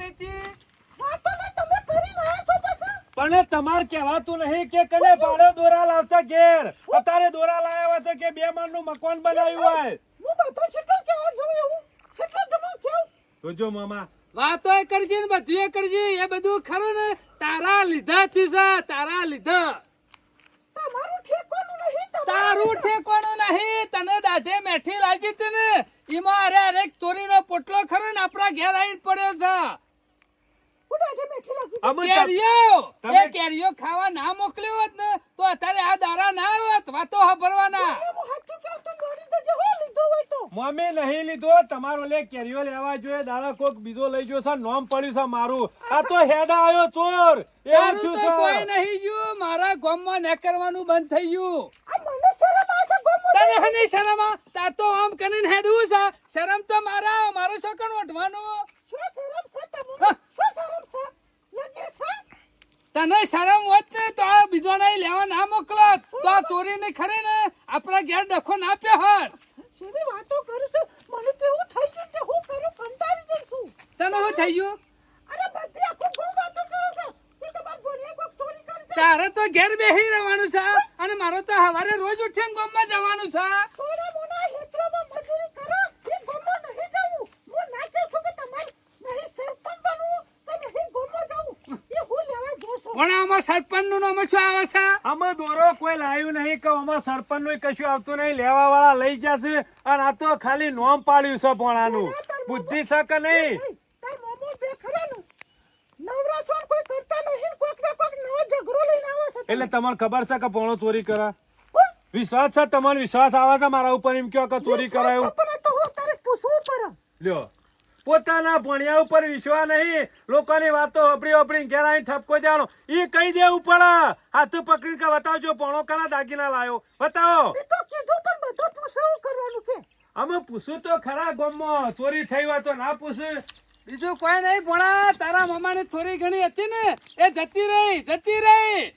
વાતો વાપરવા દેતી વાતો ને તમે કરી રહ્યા છો પાછા. પણ તમાર કહેવાતું નહીં કે કને ભાડે દોરા લાવતા ઘેર. અત્યારે દોરા લાવ્યા હોય તો કે બે માળનું મકાન બનાવ્યું હોય. હું બધો છેટલો કેવા જવું એવું? છેટલો જમા કેવું? જોજો મામા. વાતો એ કરજે ને બધું એ કરજે. એ બધું ખરું ને? તારા લીધા થી છે તારા લીધા. તારું ઠેકવાનું નહીં. તને દાઢે મેઠી લાગી હતી ને? એમાં અરે અરે ચોરીનો પોટલો ખરો ને આપણા ઘેર આવીને પડ્યો છે હું ડાઢે બેઠી લાગી અમે ત- કેરીઓ! એ કેરીઓ ખાવા ના મોકલ્યો હોત ને તો અત્યારે આ દારા ના આવત વાતો સાંભળવાના. હું સાચું કહું તો દોડી જજે હો લીધો હોય તો. મમ્મી નહીં લીધો તમારો લે કેરીઓ લેવા જોઈએ દાડા કોક બીજો લઈ ગયો છે નોમ પડ્યું છે મારું. આ તો હેડા આવ્યો ચોર. એવું શું તો કોઈ નહીં ગયું મારા ગામમાં ને કરવાનું બંધ થઈ ગયું. આ મને શરમ આવશે ગોમો તને હની શરમ? તાર તો આમ કરીને હેડવું છે. શરમ તો મારા મારો છોકરો ઓઢવાનું. શું શરમ છે તમને છે છે તને શરમ હોત ને તો આ બીજો નહીં લેવા ના મોકલત. તો આ ચોરી ને ખરી ને આપણા ઘેર ડખો ના પહેર શેની વાતો કરું છું? મને તો એવું થઈ ગયું કે હું કરું કંટાળી જઈશું તને શું થઈ ગયું? અરે બધી આખો ગોમ વાતો કરો છો. કે તમારા ભોળિયા કોક ચોરી કરી છે. તારે તો ઘેર બેસી રહેવાનું છે અને મારો તો હવારે રોજ ઉઠીને ગામમાં જવાનું છે. થોડા મોના હેત્રોમાં મજૂરી કરો. એ ગોમો નહીં જવું. હું ના છું. કે તમારે નહીં સરપંચ બનવું કે નહીં ગોમો જવું એ હું લેવા જોશું પણ આમાં સરપંચનું નામ શું આવે છે? આમાં દોરો કોઈ લાવ્યું નહીં કે આમાં સરપંચનું કશું આવતું નહીં. લેવા વાળા લઈ જશે અને આ તો ખાલી નોમ પાડ્યું છે ભોણાનું. બુદ્ધિ છે કે નહીં? તાર મોમો બે ખરાનું નવરા સોન કોઈ કરતા નહીં કોક ને કોક નવો ઝઘડો લઈને આવે છે એટલે તમને ખબર છે કે પોણો ચોરી કરે? વિશ્વાસ છે? તમને વિશ્વાસ આવે છે? મારા ઉપર એમ કહો કે ચોરી કરાયું? પણ તો હું તારે પૂછવું પડે. લ્યો. પોતાના ભણ્યા ઉપર વિશ્વાસ નહીં. લોકોની વાતો હપડી હપડી ઘેર આવીને ઠપકો જાણો એ કહી દેવું પડે હાથ પકડી કે બતાવજો ભણો કલા દાગીના લાયો. બતાવો. એ તો કીધું પણ બધું પૂછવું કરવાનું કે? અમે પૂછું તો ખરા ગમો ચોરી થઈ હોય તો ના પૂછું. બીજું કોઈ નહીં ભણા તારા મામાની થોડી ઘણી હતી ને. એ જતી રહી જતી રહી.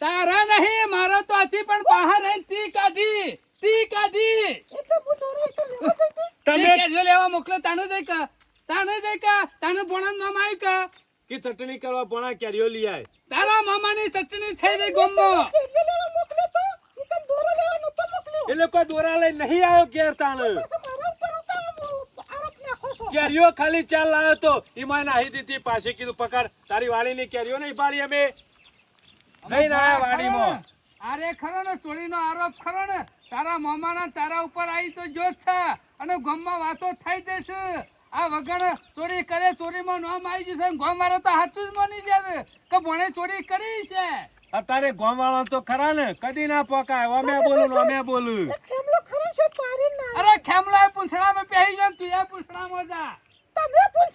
તારા નહીં મારા તો હતી પણ બહાર રહી તી કાઢી તી કાઢી એટલે હું દોરી તો લેવા જતી તે તમે કેજો લેવા મોકલે તાનું જઈ કા? તાનું જઈ કા? તાનું ભણા નામ આવ્યું કા? કે ચટણી કરવા ભણા કેરીઓ લઈ આય. તારા મામાની ચટણી થઈ રહી તો? ઈ તને દોરો લઈ નહીં આવ્યો ઘેર તાણ. કેરીઓ ખાલી ચાલ લાવ્યો તો. એમાં નાહી દીધી. પાછી કીધું પકડ તારી વાડીની કેરીઓ નહીં પાડી અમે. નહીં ના વાડીમાં. અરે ખરો ને ચોરીનો આરોપ ખરો ને? તારા મામાના તારા ઉપર આવી તો જો જ છે. અને ગામમાં વાતો થઈ જશે. આ વગર ચોરી કરે ચોરીમાં નામ આવી જશે ગામ વાળો તો હાથું જ માની જશે કે ભણે ચોરી કરી છે. અત્યારે ગોમવાળા તો ખરા ને કદી ના પોકાય. અમે બોલું અમે બોલું. અરે ખેમલા પૂંછડામાં પહેરી જો તું એ પૂંછડામાં જા. તમે તમે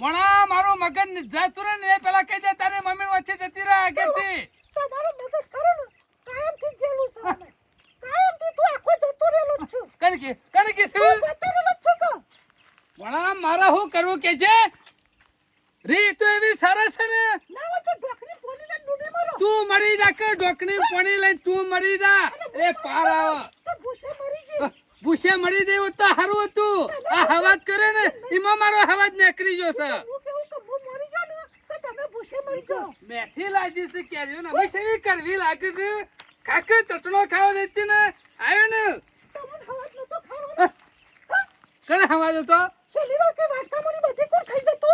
ભણા મારું મગજ જતું રહે ને એ પેલા કહી દે તારે મમ્મી વચ્ચે જતી રહે આગળથી તમારો મગજ ખરો ને કાયમથી જ જેલું છે કરવું કે છે? રીત એવી સરસ ને? તો મરો જા કે ડોકની પાણી લઈને તું મરી જા. એ પાર આવ. તો ભૂસે મરી હતું. આ હવાજ કરે ને, એમાં મારો હવાજ નીકળી ગયો છે. મેથી છે કેરીઓ ને કરવી લાગે છે. કાકે ચટણો ખાવા દેતી ને? આવ્યો ને? કને ખાવા દેતો? વાર કે વાટકા મળી બધી કોણ ખાઈ જતો?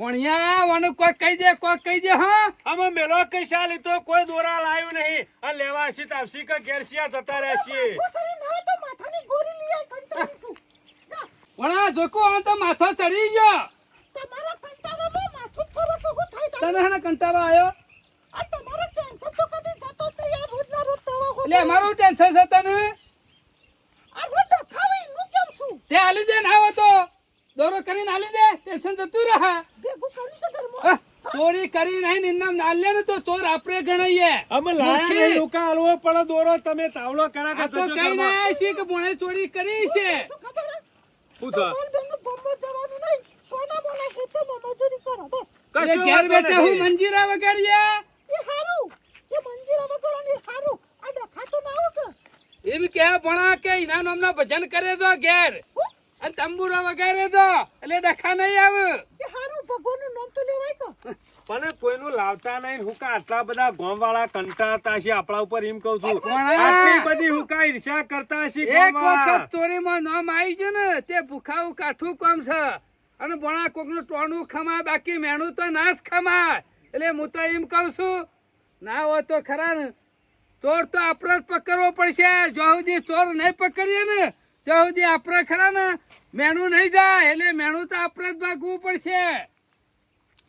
વણિયા વણ કોઈ કહી દે કોઈ કહી દે હા? અમે મેલો કૈસા તો કોઈ દોરા લાવ્યું નહીં. આ લેવા હશે તો આવશે કે ઘેરસિયા જતા રહેશે હું સરી ના તો માથાની ગોરી લઈ આઈ કંટાળીશું જા. વણા જોકો આ તો માથો ચડી ગયો. તમારા કંટાળામાં માથું છરો તો હું થઈ તને હને કંટાળો આવ્યો આ તમારો ટેન્શન તો કદી જતો જ નહીં યાર રોજના રોજ દવા હો એટલે અમારું ટેન્શન છે તને આ તો ખાવી હું કેમ છું? તે હાલી દે ને આવો તો. દોરો કરીને હાલી દે ટેન્શન જતું રહે. ચોરી કરી નહીં નિનામ નાલે ને તો ચોર આપણે ગણાઈએ. અમે લાયા ને લોકા હાલવો પડે દોરો તમે તાવલો કરા કે તો કઈ. ના છે કે બોણે ચોરી કરી છે? શું થા હે? શું છે? તમારે બેનનું ગમો જવાનું નહીં. સોના બોલા હેતે મજૂરી કરો બસ. ઘેર બેઠા હું. મંજીરા વગાડીએ? એ હારું. એ મંજીરા વગરની હારું આ ડખાતો ના આવો કે એમ કે ભણા કે એના નામના ભજન કરે તો ઘેર. અને તંબુરો વગાડે તો એટલે ડખા નહીં આવે. હારું ભગવાનનું નામ તો લેવાય કો. પણ કોઈનું લાવતા નહીં હું કા આટલા બધા ગોમ વાળા કંટાળતા છે આપણા ઉપર એમ કઉ છું. આટલી બધી હું કઈ ઈર્ષા કરતા છે એક. વખત ચોરીમાં નામ આવી ગયું ને તે ભૂખાવું કાઠું કોમ છે. અને ભણા કોકનું ટોણું ખમા બાકી મેણું તો ના જ ખમાય. એટલે હું તો એમ કઉ છું ના હોય તો ખરા ને. ચોર તો આપણે જ પકડવો પડશે. જો સુધી ચોર નહીં પકડીએ ને ત્યાં સુધી આપણે ખરા ને. મેણું નહીં જાય એટલે મેણું તો આપણે જ ભાગવું પડશે.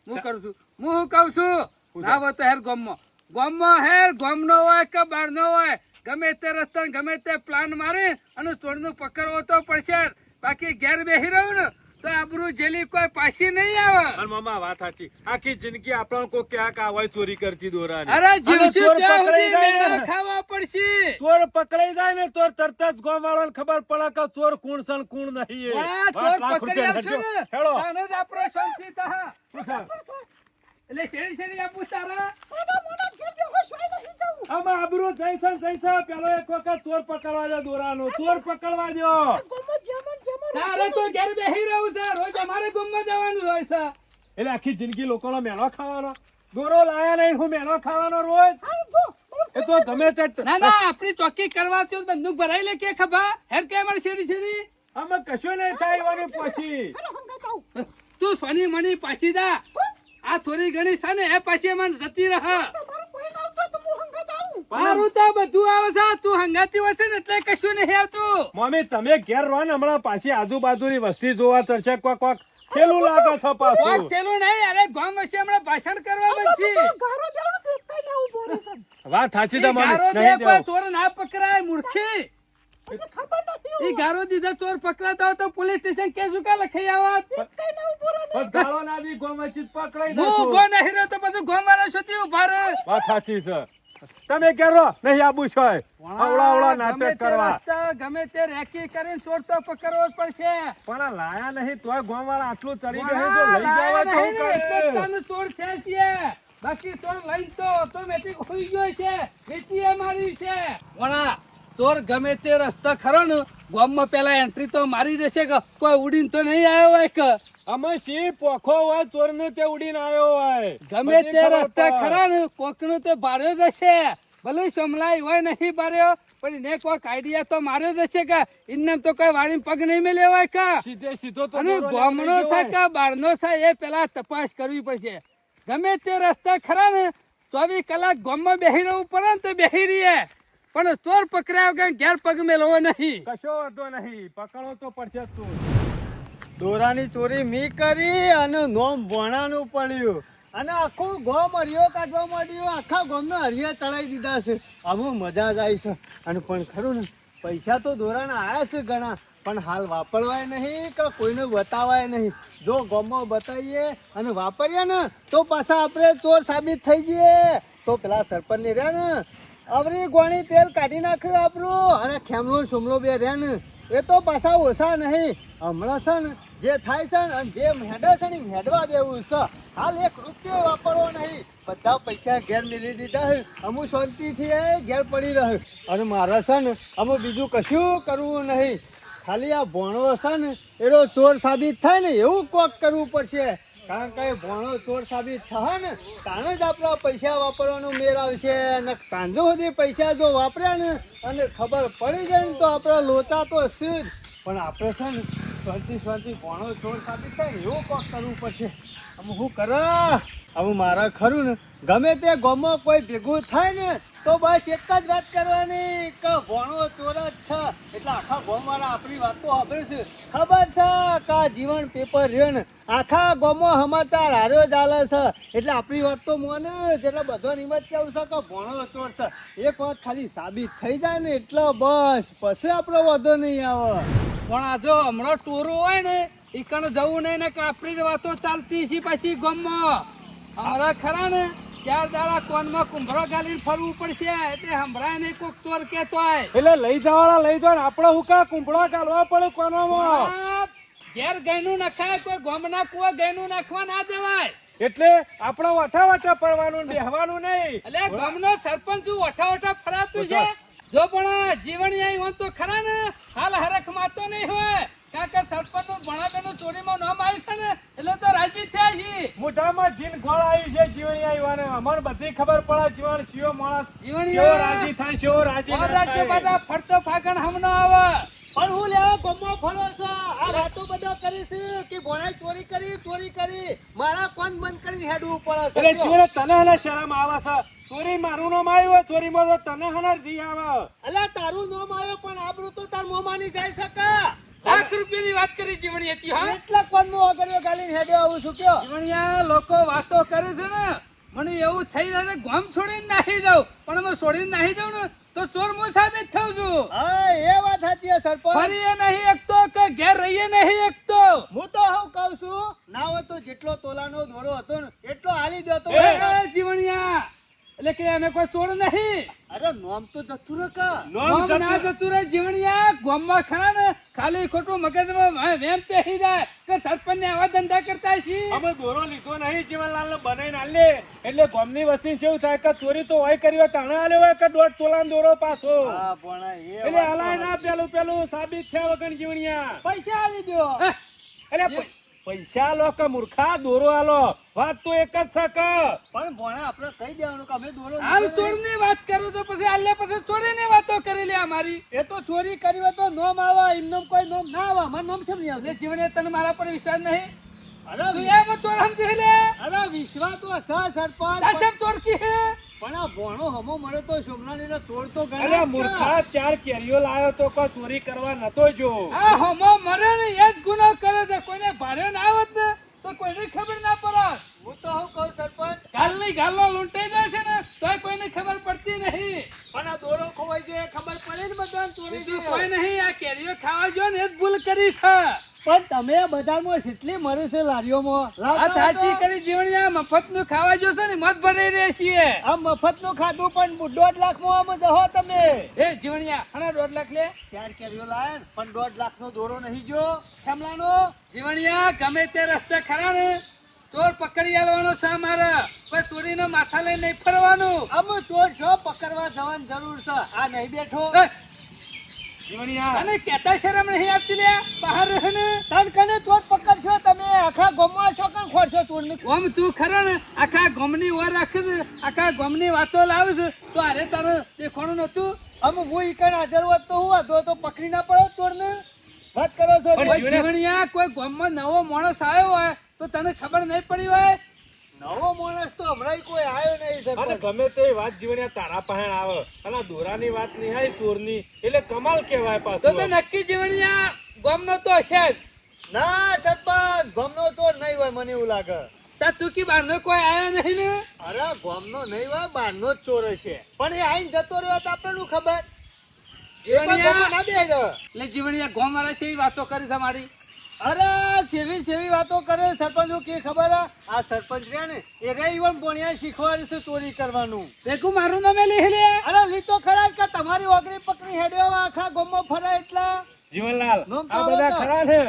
હું કરું છું? હું શું કહું છું? આવો તો હેર ગોમમાં. ગોમમાં હેર ગોમનો હોય કે બહારનો હોય ગમે તે રસ્તા ગમે તે પ્લાન મારે અને ચોરનું પકડવો તો પડશે બાકી ઘેર બેસી રહ્યું ને તો આબરૂ જેલી કોઈ પાછી નહીં આવે. પણ મામા વાત સાચી. આખી જિંદગી આપણને કોઈ ક્યાંક આ ચોરી કરતી દોરાની. અરે જીવશું ચોર ત્યાં સુધી ખાવા પડશે. ચોર પકડાઈ જાય ને તો તરત જ ગામ વાળાને ખબર પડે કે ચોર કોણ સણ કોણ નહીં ચોર પકડી આવશે ને. હેડો. હેડો. જ આપણો શાંતિ થાહે. એટલે શેરી શેરી આપું તારા બેહો આમાં આબરૂ જઈશે ને જઈશે. પેલો એક વખત ચોર પકડવા દો દોરાનો. ચોર પકડવા દો ગોમો જેમન જેમન તારે તો ઘેર બેસી રહું છે. રોજ અમારે ગુમમાં જવાનું હોય છે. એટલે આખી જિંદગી લોકોનો મેળો ખાવાનો. ગોરો લાયા નહીં હું મેળો ખાવાનો રોજ. એ તો ગમે તે. ના ના આપણી ચોકી કરવા તો બંદૂક ભરાઈ લે કે ખભા? હેર કે અમારી શેરી શેરી? આમાં કશું નહીં થાય એવાની પછી. તું સોની મણી પાછી જા. આ થોડી ઘણી છે ને એ પાછી મને જતી રહ. તો હું હંગા જાઉં મારું તો બધું આવે છે તું હંગાતી હોય છે ને એટલે કશું નહીં આવતું. મમ્મી તમે ઘેર રહો ને હમણાં પાછી આજુબાજુની વસ્તી જોવા ચડશે કોક કોક ખેલું લાગે છે પાછું. નહીં અરે ગામ વચ્ચે હમણાં ભાષણ કરવા બનશી વાત સાચી તમારી. ચોર ના પકડાય મૂર્ખી. ખબર નથી ઈ ગારો દીધા ચોર પકડાતા હોય તો પોલીસ સ્ટેશન કેસ ઉકા લખાઈ આવત કઈ ના ઊભો રહે પણ ના દી ગોમચિત પકડાઈ હું ઊભો નહીં રહ્યો તો બધું ગામ વાળા ઊભા રહે. વાત સાચી છે. તમે ઘેર નહીં આબુ છો અવળા અવળા નાટક કરવા. ગમે તે રેકી કરીને ચોર પકડવો પડશે. પણ લાયા નહીં તોય ગોમવાળા આટલું ચડી ગયું જો લઈ જવા તો એટલે તને ચોર થયા છીએ. બાકી ચોર તો automatic હોઈ ગયો છે. વેચી એ મારી છે વણા ચોર ગમે તે રસ્તો ખરો ને ગામમાં પેલા એન્ટ્રી તો મારી દેશે કે કોઈ ઉડીને તો નહીં આવ્યો હોય કે? અમે સી પોખો હોય ચોર ને તે ઉડીને આવ્યો હોય? ગમે તે રસ્તા. ખરા ને કોકનો તો બાર્યો જ હશે ભલે સમલાય હોય નહીં બાર્યો પણ એને કોઈક આઈડિયા તો માર્યો જશે કે એમને તો કઈ વાળી પગ નહીં મેલ્યો હોય કે? સીધે સીધો તો અને ગામનો છે કે બારનો છે એ પેલા તપાસ કરવી પડશે. ગમે તે રસ્તા ખરા ને ચોવીસ કલાક ગામમાં બેહી રહેવું પડે ને તો બેહી રહીએ. પણ ચોર પકડાયો કે ઘેર પગ મેલવો નહીં? કશો વાંધો નહીં. પકડો તો પડશે તું. દોરાની ચોરી મી કરી અને નોમ ભણાનું પડ્યું. અને આખું ગોમ હરિયો કાઢવા માંડ્યું. આખા ગોમને હરિયા ચડાવી દીધા છે. આમાં મજા જ આવી છે. અને પણ ખરું ને પૈસા તો દોરાના આયા છે ઘણા. પણ હાલ વાપરવાય નહીં કે કોઈને બતાવાય નહીં. જો ગોમો બતાવીએ અને વાપરીએ ને તો પાછા આપણે ચોર સાબિત થઈ જઈએ. તો પેલા સરપંચ ને રહ્યા ને આવરી ગોણી તેલ કાઢી નાખ્યું આપણું અને ખેમલો સુમલો બે રેન એ તો પાછા ઓછા નહીં. હમણાં છે જે થાય છે ને અને જે મેડે છે ને મેડવા દેવું છે. હાલ એક રૂપિયો વાપરવો નહીં. બધા પૈસા ઘેર મેળવી દીધા છે. અમુક શાંતિથી એ ઘેર પડી રહે. અને મારે છે ને અમે બીજું કશું કરવું નહીં. ખાલી આ ભોણો છે ને, એનો ચોર સાબિત થાય ને એવું કોક કરવું પડશે. કારણ કે ભણો ચોર સાબિત થાય ને, તાણે જ આપણા પૈસા વાપરવાનું મેર આવશે. અને કાંજો સુધી પૈસા જો વાપર્યા ને, અને ખબર પડી જાય ને તો આપણા લોચા તો શું જ. પણ આપણે છે ને શાંતિ શાંતિ ભોણો ચોર સાબિત થાય એવું કોક કરવું પડશે. અમે શું કરે? હવે મારા ખરું ને? ગમે તે ગોમો, કોઈ ભેગું થાય ને, તો બસ એક જ વાત કરવાની, કે ભણો ચોર જ છે. એટલે આખા ગોમવાળા આપણી વાત તો સાંભળે છે. ખબર છે કે જીવન પેપર રેણ આખા ગામમાં સમાચાર હાર્યો ચાલે છે. એટલે આપણી વાત તો મોને જ. એટલે બધો નિમત કેવું છે કે ભણો ચોર છે. એક વાત ખાલી સાબિત થઈ જાય ને, એટલે બસ. પછી આપણો વધો નહીં આવે. પણ આ જો હમણાં ટોરો હોય ને ઈ કણ જવું નહીં ને કાપડી જ વાતો ચાલતી છે પછી ગમમાં. હમણાં ખરા ને ચાર દાડા કોનમાં કુંભરો ગાલીને ફરવું પડશે એટલે હમણાં નહીં કોક ચોર કેતો હોય એટલે લઈ જવાળા લઈ જવા ને આપણે હું કા કુંભળા કાઢવા પડે કોનામાં? ઘેર ગયનું નખાય કોઈ ગોમના કુવા ગયનું નાખવા ના દેવાય. એટલે આપણે વઠા વઠા પડવાનું બેહવાનું નહીં. એટલે ગામનો સરપંચ વઠા વઠા ફરાતું છે? જો પણ જીવન હોત તો ખરા ને હાલ હરખ માતો નહીં હોય. કારણ કે સરપંચનું ભણાવેલું ચોરીમાં નામ આવ્યું છે ને એટલે તો રાજી થયા છે મોઢામાં જીન ગોળ આવ્યું છે જીવણી આવ્યાને અમને બધી ખબર પડે જીવન ચિયો માણસ. જીવણી રાજી થાય કેવો રાજી રાજ્ય બધા ફરતો ફાગણ હમનો આવે. પણ હું લેવા ગમો ફરો છો? આ વાતો બધા કરીશ કે ભોણાએ ચોરી કરી ચોરી કરી. મારા કોણ બંધ કરીને હેડવું પડે એટલે તને હને શરમ આવે છે. ચોરી મારું નામ આવ્યું ચોરી માં તને હને રી આવે. અલા તારું નામ આવ્યો પણ આપણું તો તાર મોમાની જાય શકા. લાખ રૂપિયાની વાત કરી જીવણી હતી હા? એટલા કોણ નો આગળ ગાલીને હેડ્યો આવું છું કયો? જીવણિયા લોકો વાતો કરે છે ને મને એવું થઈ જાય ને ગામ છોડીને નાહી જાઉં. પણ અમે છોડીને નાહી જાઉં ને તો ચોર હું સાબિત થાઉં છું? હા એ વાત સાચી છે સરપંચ. ફરીએ નહીં એકતો કે ઘેર રહીએ નહીં એકતો? હું તો હું કહું છું ના હોય તો જેટલો તોલાનો દોરો હતો ને એટલો હાલી દો તો એ, એ જીવણિયા એટલે કે અમે કોઈ ચોર નહીં. અરે નોમ તો જતું રહે નોમ ના જતું- જતું રહે જીવણિયા ગામમાં ખરા ને ખાલી ખોટું મગજમાં વેમ પેહી જાય કે સરપંચ ને આવા ધંધા કરતા છીએ અમે ગોરો લીધો નહીં જીવનલાલ ને બનાવીને આલે એટલે ગોમની વસ્તી જેવું થાય કે ચોરી તો હોય કરી હોય તણા આલ્યો હોય કે દોઢ તોલા દોરો પાછો? હા પણ એ એટલે અલાય ના પેલું પેલું સાબિત થયા વગર જીવણિયા. પૈસા આવી દો એટલે પૈસા લો કે મૂર્ખા દોરો આલો. વાત તો એક જ છે કે. પણ ભોણા આપણે કહી દેવાનું કે અમે દોરો હાલ ચોરની ચોરની વાત કરો તો પછી આલે પછી ચોરીની વાતો કરી લે અમારી. એ તો ચોરી કરી હોય તો નોમ આવે એમનો કોઈ નોમ ના આવે. મારું નોમ કેમ નહીં આવે જીવને તને મારા પર વિશ્વાસ નહીં? અરે તું એમ ચોર સમજી લે. અરે વિશ્વાસ તો છે સરપંચ. સાચમ ચોર હે? પણ આ ભોણો હમો મળે તો સોમલાની ચોર તો અરે. મૂર્ખા ચાર કેરીઓ લાયો તો કોઈ ચોરી કરવા નતો જો. આ હોમો મરે ને એ જ ગુનો કરે છે. કોઈને ભાડે ના આવત ને તો કોઈને ખબર ના પડે હું તો હું કહું સરપંચ. ગાલની ગાલો લૂંટાઈ જાય છે ને તોય કોઈને ખબર પડતી નહીં. પણ આ દોરો ખોવાઈ ગયો ખબર પડે ને બધાને ચોરી કોઈ નહીં આ કેરીઓ ખાવા જો ને એ જ ભૂલ કરી છે. પણ તમે બજારમાં કેટલી મળે છે લારીઓમાં? આ સાચી કરી જીવણિયા મફતનું ખાવા જો છે ને મત ભરાઈ રહે છીએ. આ મફતનું ખાધું પણ દોઢ લાખમાં દહો તમે. એ જીવણિયા હણા દોઢ લાખ લે. ચાર કેરીઓ લાયા પણ દોઢ લાખ નો દોરો નહીં જો. ખેમલાનો જીવણિયા ગમે તે રસ્તે ખરા ને ચોર પકડી આલવાનો છે અમારે. પણ ચોરીનો માથા લઈને નહીં ફરવાનું. આમ ચોર છો પકડવા જવાની જરૂર છે. આ નહીં બેઠો. અને કેતા શરમ નહીં આવતી લે બહાર ને. તન કને ચોર પકડશો તમે? આખા ગોમમાં છો કાં ખોરશો ચોરની? ઓમ તું ખરા ને આખા ગમની ઓર રાખે આખા ગમની વાતો લાવે છે તો અરે તારે દેખાણું નતું અમ હું ઈકણ હાજર હોત તો હું હતો તો પકડી ના પડે ચોર ને? વાત કરો છો જીવણિયા કોઈ ગામમાં નવો માણસ આવ્યો હોય તો તને ખબર નહીં પડી હોય? નવો માણસ તો હમણાં કોઈ આવ્યો નહીં અને સરપંચ ગમે તે વાત જીવણ્યા તારા પાસે આવે. અને દોરાની વાત નહીં હોય ચોરની. એટલે કમાલ કહેવાય પાછો તો નક્કી જીવણ્યા ગમનો તો હશે જ. ના સરપંચ ગમનો ચોર નહીં હોય મને એવું લાગે. તા તું કી બહારનો કોઈ આવ્યો નહીં ને? અરે ગોમનો નહીં હોય બારનો જ ચોર હશે. પણ એ આઈને જતો રહ્યો તો આપણે ખબર. જીવણિયા. ના. એટલે જીવણિયા ગોમ વાળા છે એ વાતો કરી છે મારી. અરે સેવી સેવી વાતો કરે સરપંચ કે ખબર હે? આ સરપંચ રહ્યા ને એ રે ઈવન બોણિયા શીખવાડે છે ચોરી કરવાનું દેખું મારું નામે લઈ લે અરે તો ખરા જ કે તમારી ઓગળી પકડી હેડ્યો આખા ગોમમાં ફરે એટલા જીવનલાલ આ બધા. ખરા છે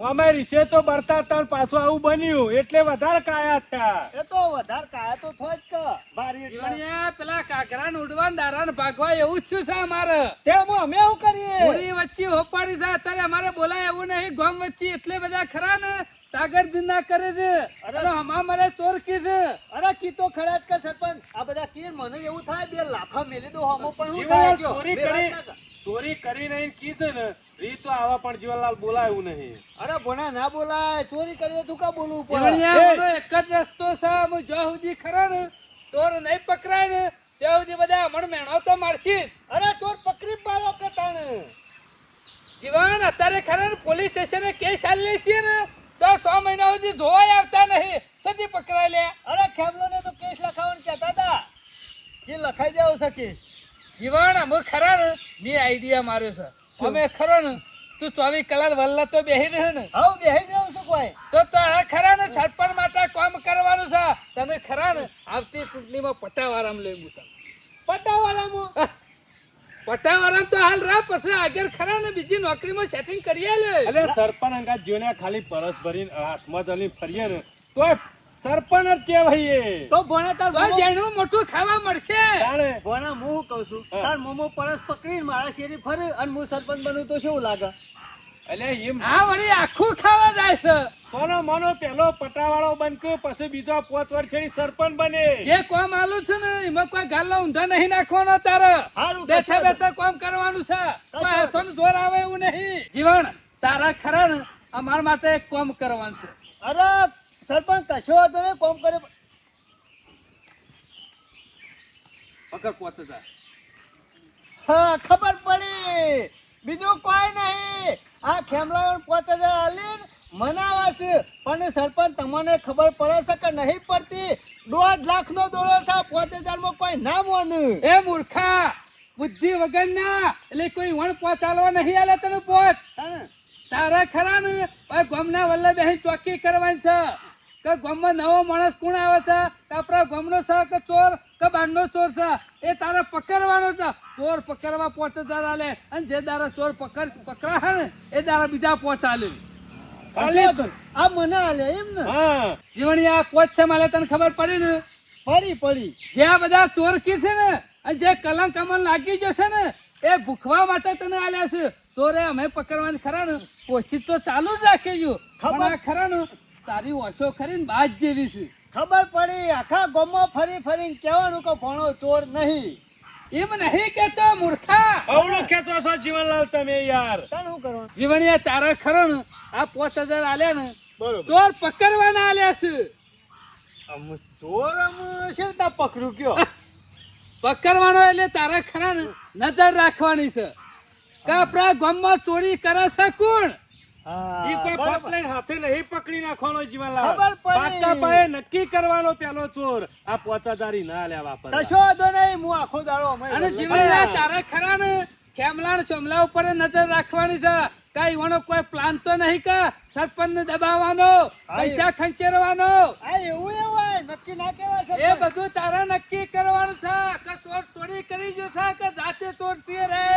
અમે રીશે તો બરતા હતા પાછું આવું બન્યું. એટલે વધારે કાયા છે. એ તો વધારે કાયા તો થોજ કે. બારી એટલા. પેલા કાકરા ને ઉડવા દારા ને ભાગવા એવું થયું છે અમારે. તેમાં અમે એવું કરીએ. વચ્ચે હોપાડી છે. અત્યારે અમારે બોલાય એવું નહીં. ગોમ વચ્ચે એટલે બધા ખરા ને. તાગર દિંદા કરે છે. અરે. હમા મારે ચોર કી છે. અરે કીતો ખરા જ કે સરપંચ. આ બધા કે મને એવું થાય બે લાફા મેલી દો હમો પણ હું થાય? ચોરી કરી ચોરી કરી નહીં કીધું ને? રી તો આવા પણ જીવનલાલ બોલાયું નહીં. અરે ભણા ના બોલાય. ચોરી કરી તું કા બોલવું પડે. એક જ રસ્તો છે હું જો સુધી ખરા ને ચોર નહીં પકડાય ને ત્યાં સુધી બધા મણ મેણો તો મારશી અરે ચોર પકડી પાડો કે તાણે? જીવન અત્યારે ખરા પોલીસ સ્ટેશને કેસ ચાલી છીએ ને તો છ મહિના સુધી જોવાય આવતા નહીં. સદી પકડાય લે. અરે ખેમલો ને તો કેસ લખાવવાનું કહેતા હતા. કે લખાઈ દેવો શકે જીવાણ અમે ખરા ને? મેં આઈડિયા માર્યો છે. અમે ખરો ને? તું ચોવીસ કલાક વલ્લા તો બેહી રહે ને. હવે બેહી જાવ છું કોઈ. તો તારે ખરા ને? સરપંચ માટે કામ કરવાનું છે. તને ખરા ને? આવતી ચૂંટણીમાં પટાવારામ લઈ મૂકા પટાવાળામાં? પટાવાળા તો હાલ રા પછી આગળ ખરા ને બીજી નોકરીમાં સેટિંગ કરીએ લે. અરે સરપંચ અંગા જીવને ખાલી પરસ ભરીને હાથમાં જલી ફરીએ ને તો સરપંચ જ કહેવાય એ તો ભણે તાર તો જેનું મોટું ખાવા મળશે. જાણે. ભણા હું શું કહું છું હા. તાર મોમો પરસ પકડીને મારા શેરી ફરે અને હું સરપંચ બનું તો શું લાગે? એટલે એમ આ વળી આખું ખાવા જાય છે. સોનો મોનો પેલો પટાવાળો બનકો પછી બીજો પોચ વર્ષની સરપંચ બને. જે કોમ આલું છે ને એમાં કોઈ ગાલનો ઊંધા નહીં નાખવાનો તારે. બેઠા બેઠા કોમ કરવાનું છે. કોઈ હાથોનું જોર આવે એવું નહીં. જીવન તારા ખરા ને અમારા માટે કોમ કરવાનું છે. અરે સરપંચ કશો હતો ને કોમ કરે. પકડ પોતે હા ખબર પડી. બીજું કોઈ નહીં. આ ખેમલાઓ પાંચ હજાર આલીને મનાવા છે પણ સરપંચ તમને ખબર પડે છે કે નહીં પડતી? દોઢ લાખ નો દોરો છે પાંચ હજારમાં કોઈ ના મોનું. એ મૂર્ખા બુદ્ધિ વગરના એટલે કોઈ વણ પહોંચાડવા નહીં આલે તને પહોંચ તારા ખરા ને? ગોમના વલ્લભ અહીં ચોકી કરવાની છે. કે ગામમાં નવો માણસ કોણ આવે છે? કે આપણા ગામનો છે કે ચોર? કે બહારનો ચોર છે? એ તારે પકડવાનો છે. ચોર પકડવા પહોંચે તારા લે. અને જે દારા ચોર પકડ પકડા ને એ દારા બીજા પહોંચાલે આ મને આલે એમ ને? જીવણી આ પોચ છે મારે તને ખબર પડી ને? પડી પડી. જે આ બધા ચોર કી છે ને અને જે કલંક અમલ લાગી જશે ને એ ભૂખવા માટે તને આલ્યા છે. ચોરે અમે પકડવાની ખરા ને? કોશિશ તો ચાલુ જ રાખી જો ખબર- ખરા ને? તારી ઓછો ખરી ને બાજ જેવી છે. ખબર પડી આખા ગોમો ફરી ફરીને કહેવાનું કે ભણો ચોર નહીં. એમ નહીં કેતો મૂર્ખા. અવળું કેતો છો જીવનલાલ તમે યાર. તાણ શું જીવન જીવણીયા તારા ખરો ને આ પોચ હજાર આલ્યા ને ચોર પકડવાના આલ્યા છે. આમ ચોર આમ શેવી રીતના પકડું કયો? પકડવાનો એટલે તારા ખરા નજર રાખવાની છે. કે આપણા ગામમાં ચોરી કરે છે કોણ? હા, ઈ કોઈ બરોબર. લઈને હાથે નહીં પકડી નાખવાનો જીવનલાલ ખબર પડી. પાકા પાયે નક્કી કરવાનો પેલો ચોર. આ પોચાદારી ના લેવા વાપરવા કશો વાંધો નહીં હું આખો દાડો અને જીવણીયા તારા ખરા ને? ખેમલાણ ચોમલા ઉપર નજર રાખવાની છે. કઈ એવાનો કોઈ પ્લાન તો નહીં કે સરપંચ ને દબાવવાનો પૈસા ખંચેરવાનો? આ એવું એવું નક્કી ના કહેવાય એ બધું તારા નક્કી કરવાનું છે કે ચોર ચોરી કરી ગયો છે કે જાતે ચોર છીએ રે?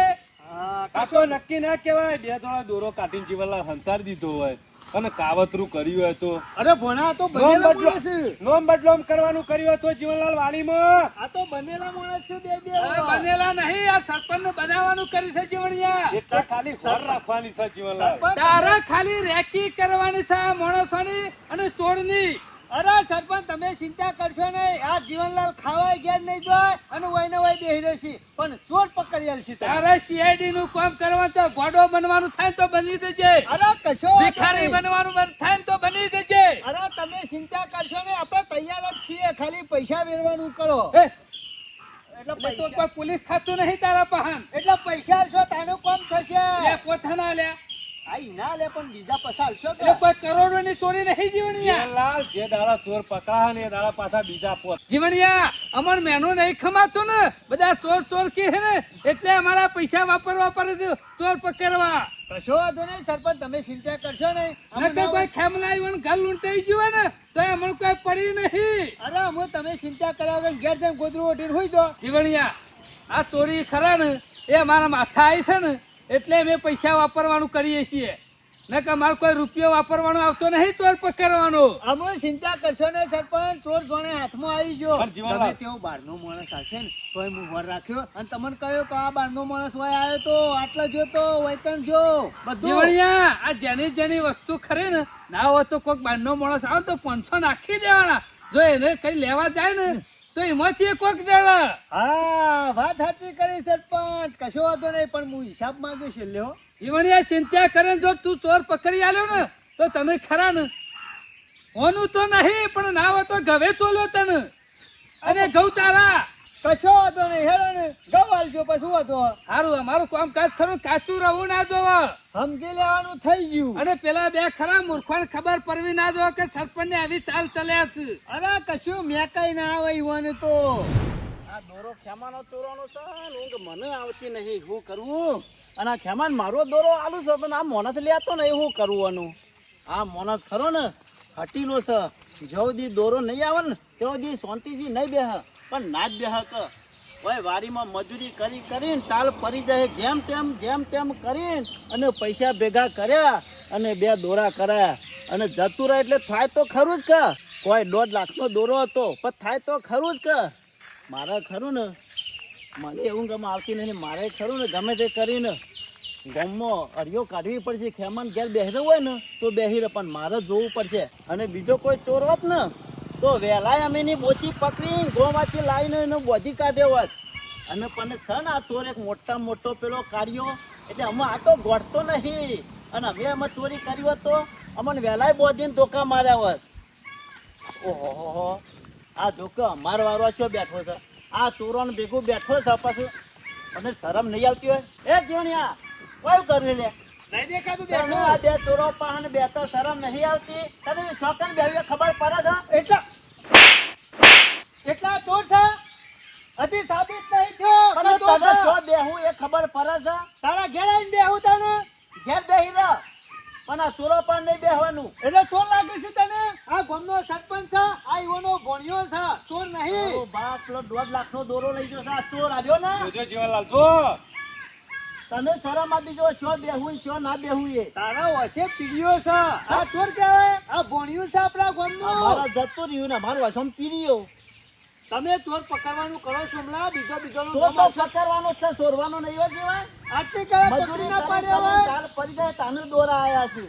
નક્કી ના કહેવાય. બે થોડા દોરો કાઢીને જીવનલાલ હંતાર દીધો હોય. અને કાવતરું કર્યું હોય તો. અરે ભણા તો નોમ બનેલા માણસ છે. નોમ બદલોમ કરવાનું કર્યું હતું જીવનલાલ વાડીમાં. આ તો બનેલા માણસ છે બે બે બનેલા નહીં આ સરપંચ ને બનાવવાનું કર્યું છે જીવણિયા. એટલે ખાલી ઘર રાખવાની છે જીવનલાલ. તારા ખાલી રેકી કરવાની છે આ માણસોની અને ચોરની. અરે સરપંચ તમે ચિંતા કરશો નહીં. આ જીવનલાલ ખાવાય ગયા નહીં જોય અને વયને વય બેહી રહેશે. પણ ચોર પકડી આલશે તમે. તારે સીઆઈડી નું કામ કરવાનું તો ગોડો બનવાનું થાય તો બની જજે. અરે કશો ભિખારી બનવાનું થાય ને તો બની જજે. અરે તમે ચિંતા કરશો નહીં. આપણે તૈયાર જ છીએ. ખાલી પૈસા વેરવાનું કરો. એટલે તો કોઈ પોલીસ ખાતું નહીં તારા પહાન. એટલે પૈસા છો તારું કામ થશે. પોતાના લે. ઈના લે પણ બીજા પસાર છો કે એટલે કોઈ કરોડો ની ચોરી નહીં જીવણિયા. લાલ જે દાડા ચોર પકડા ને એ દાડા પાછા બીજા પોત. જીવણિયા અમર મેનું નહીં ખમાતું ને. બધા ચોર ચોર કે હે ને એટલે અમારા પૈસા વાપરવા પડે છે ચોર પકડવા. કશો વાંધો નહીં સરપંચ તમે ચિંતા કરશો નહીં. કોઈ નકર ના- કોઈ ખેમલાઈ ઘર લૂંટાઈ ગયું ને તો અમને કોઈ પડી નહીં. અરે હું તમે ચિંતા કર્યા વગર ઘેર જઈને ગોદરું ઓઢીને હોઈ દો જીવણિયા આ ચોરી ખરા ને એ અમારા માથા આવી છે ને. એટલે અમે પૈસા વાપરવાનું કરીએ છીએ. નકર મારે કોઈ રૂપિયો વાપરવાનો આવતો નહીં ચોર પકડવાનો. અમે ચિંતા કરશો ને સરપંચ. ચોર જોણે હાથમાં આવી ગયો. તમે તેવો બહારનો માણસ આવશે ને તો હું વર રાખ્યો. અને તમને કહ્યું કે આ બહારનો માણસ હોય આવ્યો તો આટલો જો તો વૈકણ જો. બધું. જીવણિયા આ જેની જેની વસ્તુ ખરે ને ના હોય તો કોઈક બારનો માણસ આવે તો પાંચસો નાખી દેવાના. જો એને કઈ લેવા જાય ને તો એમાંથી કોઈક જણા. હા વાત સાચી કરી સરપંચ. કશો વાંધો નહીં પણ હું હિસાબ માંગ્યો છે લ્યો. જીવણિયા ચિંતા કરે જો તું ચોર પકડી આલ્યો ને તો તને ખરા ને. ઓનું તો નહીં પણ ના હોય તો ગવે તો લો તને. અને ઘઉં તારા. કશો વાંધો નહીં હેડો ને ગવાલજો પછી વાંધો. સારું અમારું કામ કાજ ખરું? કાચું રહું ના જોવા. સમજી લેવાનું થઈ ગયું. અને પેલા બે ખરા મૂર્ખોને ખબર પડવી ના જો કે સરપંચ ને આવી ચાલ ચલ્યા છે. અરે કશું મેં કઈ ના આવે ઈવોને તો. આ દોરો ખેમાનો ચોરાનો છે ઊંઘ મને આવતી નહીં. શું કરવું અને આ ખેમાન મારો દોરો આલુ છે પણ આ મોનસ લેતો નહીં શું કરવાનું આ મોનસ ખરો ને હટીનો છે. જો દી દોરો નહીં આવે ને તેવો દી શાંતિથી નહીં બેહ. પણ ના જ બેહ કે ભાઈ વાડીમાં મજૂરી કરી કરીને તાલ પડી જાય. જેમ તેમ જેમ તેમ કરીને અને પૈસા ભેગા કર્યા અને બે દોરા કરાયા. અને જતું રહે એટલે થાય તો ખરું જ કે. કોઈ દોઢ લાખનો દોરો હતો, પણ થાય તો ખરું જ કે. મારે ખરું ને? મને એવું ગમે આવતી નહીં મારે ખરું ને? ગમે તે કરીને. ગામમાં અડિયો કાઢવી પડશે. ખેમાન ઘેર બેસી હોય ને, તો બેસી રહે પણ મારે જોવું પડશે. અને બીજો કોઈ ચોર હોત ને તો વહેલાય અમે એની બોચી પકડી ગોમાંથી લાવીને એનો બોધી કાઢ્યો હોત. અને પણ સન આ ચોર એક મોટા મોટો પેલો કાર્યો એટલે અમે આ તો ગોઠતો નહીં. અને અમે અમે ચોરી કરી હોત તો અમને વહેલાય બોધીને ધોકા માર્યા હોત. ઓહો આ ધોકો અમારો વારો શું બેઠો છે? આ ચોરોને ભેગું બેઠો છે પાછું. મને શરમ નહીં આવતી હોય. એ જીવણિયા કયું કર્યું લે? નહીં દેખાતું તને આ બે ચોરો પાહન બે તો શરમ નહીં આવતી. તને છોકન બેહ્યો ખબર પડે છે? એટલા એટલા ચોર છે? હજી સાબિત નહીં થયો કે પણ તને છે. બેહું એ ખબર પડે છે? તારા ઘેર આવીને બેહું તને? ઘેર બેહી રહ. પણ આ ચોરો પણ નહીં બેહવાનું. એટલે ચોર લાગે છે તને? આ ગામનો સરપંચ છે આ ઈવોનો ભોણિયો છે. ચોર નહીં. બાપ પેલો દોઢ લાખનો દોરો લઈ ગયો છે. આ ચોર આવ્યો ને? જોજો જીવનલાલ જો. તને શરમ આપી જો શો બેહું શો ના બેહું એ? તારા વસે પીડીઓ છે. આ ચોર કહેવાય? આ ભોણિયું છે આપણા ગામનું? મારા જતો રહ્યું ને મારું વસમ પીરીયો તમે ચોર પકડવાનું કરો સોમલા બીજો બીજો તો તો પકડવાનો છે સોરવાનો નહીં હોય જીવન આટલી કાળા મજૂરી ના પાડ્યા હોય. કાલ પડી જાય તાને દોરા આયા છે.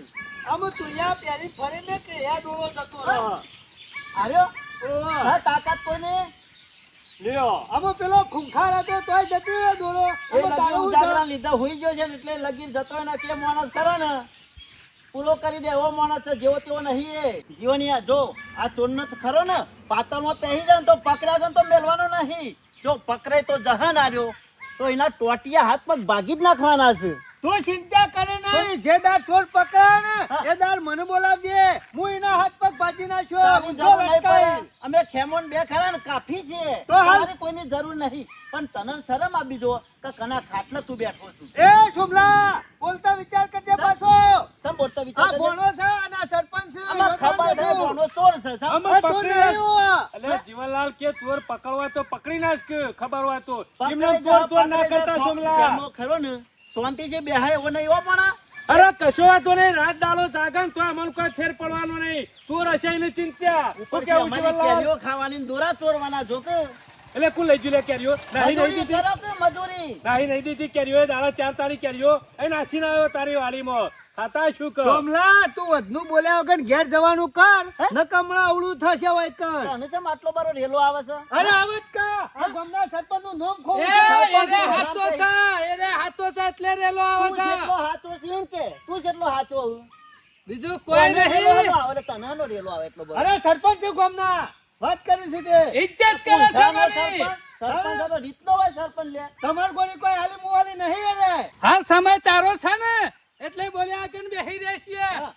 આમ તુયા પહેરી ફરીને કે યા દોરો જતો રહે આર્યો હા તાકાત કોઈને? લ્યો અમે પેલો ખૂંખાર હતો તોય જતી રહ્યો દોરો. ઉજાગરા લીધા હોઈ ગયો છે એટલે લગીન જતો ને કે માણસ કરો ને. પૂરો કરી દે એવો માણસ છે જેવો તેવો નહીં એ. જીવનિયા જો આ ચોરનો તો ખરો ને પાતળમાં પહેરી જાય તો પકડ્યા જાય તો મેલવાનો નહીં. જો પકડાય તો જહાન આવ્યો તો એના ટોટિયા હાથ પગ ભાગી જ નાખવાના છે. તું ચિંતા કરે નહીં. જે દાર ચોર પકડા ને એ દાર મને બોલાવજે. હું એના હાથ પગ ભાજી નાખ્યો. અમે ખેમોન બે ખરા ને કાફી છે તો હાલ. કોઈની જરૂર નહીં. પણ તને શરમ આપી જો કે કના ખાટલે તું બેઠો છું. એ શુભલા બોલતા વિચાર કરજે પાછો. સમ બોલતા વિચાર આ ભોણો છે અને સરપંચ છે અમાર ખબર છે કોનો ચોર છે સમ. અમે પકડી એટલે જીવનલાલ કે ચોર પકડવા તો પકડી નાખ ખબર હોય તો. એમને ચોર ચોર ના કરતા શુભલા. ખરો ને. શાંતિ છે બેહાય એવો નહીં પણ અરે કશો વાતો નહીં રાત દાડો જાગન તો અમને કોઈ ફેર પડવાનો નહીં. ચોર હશે એને ચિંતા. ઉપર કેવું કેરીઓ ખાવાની દોરા ચોરવાના જો કે. એટલે કુલ લઈ જુ લે કેરીઓ? નાહી નહીં મજૂરી દીધી? મજૂરી? નાહી નહીં દીધી કેરીઓ દાડા ચાર તારી કેરીઓ. એ નાસી આવ્યો તારી વાડીમાં. ખાતા શું કર? સોમલા તું વધનું બોલ્યા વગર ઘેર જવાનું કર. નકમણા અવળું થશે હોય કર. અને શેમ આટલો બારો રેલો આવે છે? અરે આવે જ કા. આ ગમના સરપંચનું નામ એ ખોવું હાચો છે એને હાચો છે એટલે રેલો આવે તું છે. જેટલો હાચો છે એમ કે તું જેટલો હાચો બીજું કોઈ નહીં. આવે? એટલે તને નો રેલો આવે એટલો બધો. અરે સરપંચ છે ગમના. વાત કરી છે તે. ઇજ્જત કરે છે મારી. સરપંચ? સરપંચ તો રીતનો હોય સરપંચ લે. તમાર કોઈ કોઈ હાલી મુવાલી નહીં અરે હાલ સમય તારો છે ને. એટલે બોલ્યા કે બેહી રહેશે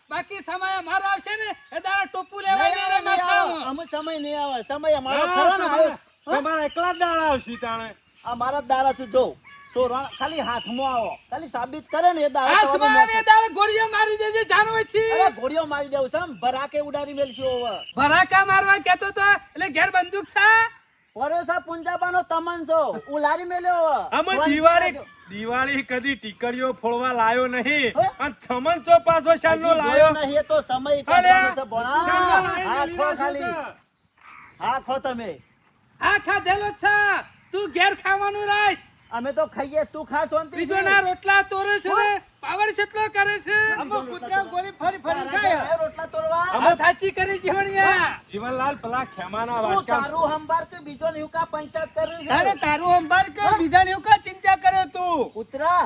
બાકી સમય અમારો આવશે ને? એ તારા ટોપુ લેવા નહીં નહીં રે આવે, નહીં આવે. માથામાં. અમે સમય નહીં આવે. સમય અમારો ખરો ને તમારા- એકલા દાડા આવશે તાણે. આ મારા જ છે જો. તો ખાલી હાથમાં આવો. ખાલી સાબિત કરે ને એ દાડા હાથમાં આવે તારે ગોળીઓ મારી દેજે જાનવરથી. અરે ગોળીઓ મારી દેવ છે ભરાકે ઉડાડી મેલશો હવે. ભરાકા મારવા કેતો તો એટલે ઘેર બંદૂક છે? પરોસા પુંજાબાનો તમનસો ઉલારી મેલ્યો અમે દિવાળી દિવાળી કદી ટીકડીઓ ફોડવા લાયો નહીં? અને છમનચો પાછો શાનો લાયો? નહીં, એ તો સમય કાઢવાનો છે ભોળા. શાનનો લાયો હા, મેલી ખો નાખ્યો ખાલી. આખો તમે. આ ખાધેલો છે. તું ઘેર ખાવાનું રાખ. અમે તો ખાઈએ તું ખાસ શાંતિ બીજો ના રોટલા તોરે છે ને. પાવર કેટલો કરે છે. અમો કૂતરા ગોળી ફરી ફરી ખાય. રોટલા તોડવા. અમો થાચી કરી જીવણિયા. જીવનલાલ પેલા ખેમાના તું વાટકા તારું હંભાર કે બીજો ને કા પંચાયત કરે છે? અરે તારું અંબાર કે બીજાને એવું કા ચિંતા કરે તું? કૂતરા?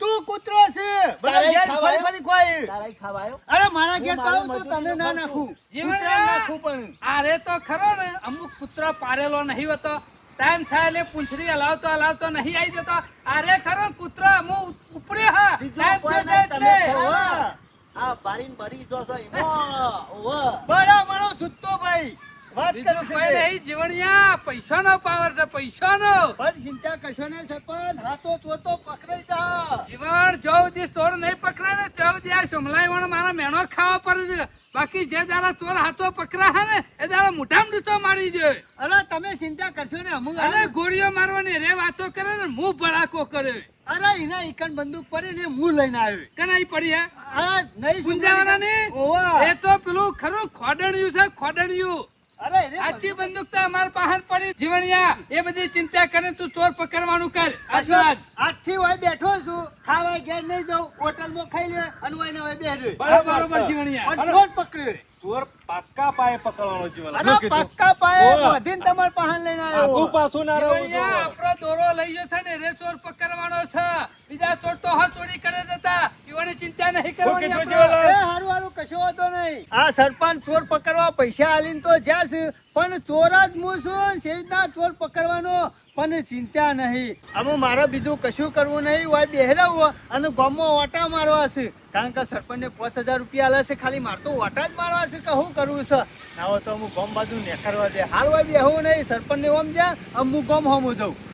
તું કૂતરો છે. તારે ફરી ફરી ખવાય. તારે ખવાયો? અરે મારા ઘેર તો તને ના નાખું. જીવણિયા નાખું પણ. આરે તો ખરો ને અમુક કૂતરો પારેલો નહીં હોતો. ટાઈમ થાય એટલે પૂંછડી હલાવતો હલાવતો નહીં આવી જતો અરે ખરો કૂતરો હું ઉપડે હા ટાઈમ થઈ જાય એટલે આ બારીન ભરી જો છો એમાં. ઓવે. બડા મારો જુત્તો ભાઈ વાત કરે છે નહીં જીવણિયા પૈસાનો પાવર છે પૈસાનો પણ ચિંતા કશો નહીં સરપંચ હાથો ચોતો પકડાઈ જા જીવણ જો દી ચોર નહીં પકડે ને તો સુધી આ સુમલાઈ વણ મારા મેણો ખાવા પડે છે બાકી જે દાડા ચોર હાથો પકડા હે ને એ દાડા મોઢામાં ડૂચો મારી દે. અરે તમે ચિંતા કરશો ને અમુક અરે ગોળીઓ મારવાની રે વાતો કરે ને મું ભડાકો કરે. અરે એના ઈકન બંદૂક પડી ને હું લઈને આવ્યો. કનાઈ પડી હે? આ નહીં ગુંજાવાના ને? એ તો પેલું ખરું ખોડણિયું છે ખોડણિયું. આછી બંદૂક તો અમાર પાસે પડી. જીવણિયા એ બધી ચિંતા કરે તું ચોર પકડવાનું કર. આશીર્વાદ. આજથી હોય બેઠો છું ખાવા ઘેર નહીં જાઉં. હોટલમાં ખાઈ લે અને હું એના હવે બેહ્યો. બરાબર જીવણિયા અને ચોર પકડ્યો ચોર પાક્કા પાયે પકડવાનો જીવન. અને પક્કા પાયે ઓવા. વધીને તમારા લઈને આગુ આવ્યો પાછું ના રહેવું જીવણિયા આપણો દોરો લઈ ગયો છે ને રે ચોર પકડવાનો છે. બીજા ચોર તો હા ચોરી કરે જતા એવાની ચિંતા નહીં કરવાની આપણે. એ હારું હારું. કશો વાંધો નહીં. આ સરપંચ ચોર પકડવા પૈસા આલીને તો જ્યાં પણ ચોર જ હું છું સેવી રીતના ચોર પકડવાનો? પણ ચિંતા નહીં. અમે મારે બીજું કશું કરવું નહીં હોય બેહરાવું અને ગામમાં ઓટા મારવા છે. કારણ કે સરપંચને પાંચ હજાર રૂપિયા આલે છે, ખાલી મારતો ઓટા જ મારવા છે કે શું કરવું છે? ના હોય તો હું ગામ બાજુ નેકરવા દે. હાલ હોય બેહવું નહીં, સરપંચને ઓમ જ્યાં હું ગામ હોમું જાઉં.